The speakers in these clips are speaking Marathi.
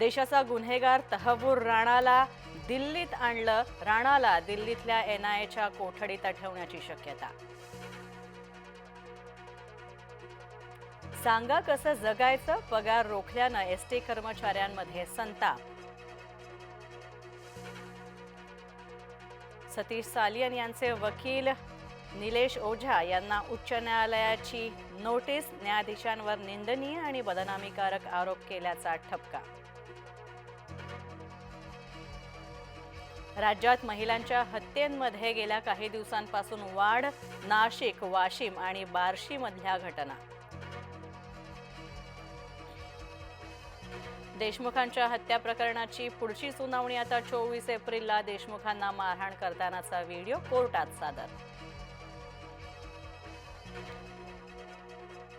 देशाचा गुन्हेगार तहबूर राणाला दिल्लीत आणलं राणाला दिल्लीतल्या एन आय एच्या कोठडीत ठेवण्याची शक्यता. सांगा कसं जगायचं? पगार रोखल्यानं एस टी कर्मचाऱ्यांमध्ये संताप. सतीश सालियन यांचे वकील निलेश ओझा यांना उच्च न्यायालयाची नोटीस न्यायाधीशांवर निंदनीय आणि बदनामीकारक आरोप केल्याचा ठपका. राज्यात महिलांच्या हत्येंमध्ये गेल्या काही दिवसांपासून वाढ नाशिक वाशिम आणि बार्शीमधल्या घटना. देशमुखांच्या हत्या प्रकरणाची पुढची सुनावणी आता चोवीस एप्रिलला. देशमुखांना मारहाण करतानाचा व्हिडिओ कोर्टात सादर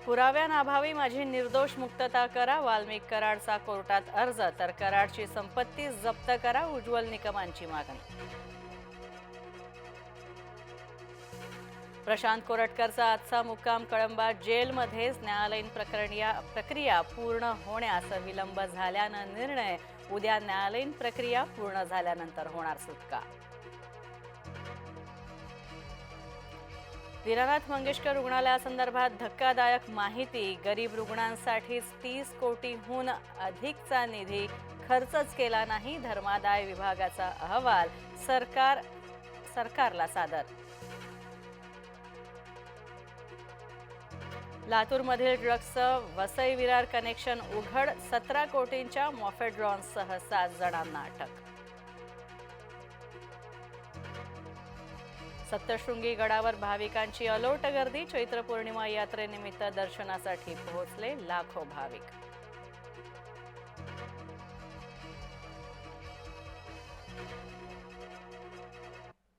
पुराव्यांअभावी माझी निर्दोष मुक्तता करा वाल्मिक कराडचा कोर्टात अर्ज तर कराडची संपत्ती जप्त करा उज्ज्वल निकमांची मागणी. प्रशांत कोरटकरचा आजचा मुक्काम कळंबा जेलमध्येच न्यायालयीन प्रक्रिया प्रक्रिया पूर्ण होण्यास विलंब झाल्यानं निर्णय उद्या न्यायालयीन प्रक्रिया पूर्ण झाल्यानंतर होणार सुटका. दीनानाथ मंगेशकर रुग्णालयासंदर्भात धक्कादायक माहिती. गरीब रुग्णांसाठीच तीस कोटीहून अधिकचा निधी खर्चच केला नाही धर्मादाय विभागाचा अहवाल सरकार सरकारला सादर. लातूरमधील ड्रग्सचं वसई विरार कनेक्शन उघड सतरा कोटींच्या मॉफेड्रॉन्ससह सात जणांना अटक. सप्तशृंगी गडावर भाविकांची अलोट गर्दी चैत्र पौर्णिमा यात्रेनिमित्त दर्शनासाठी पोहोचले लाखो भाविक.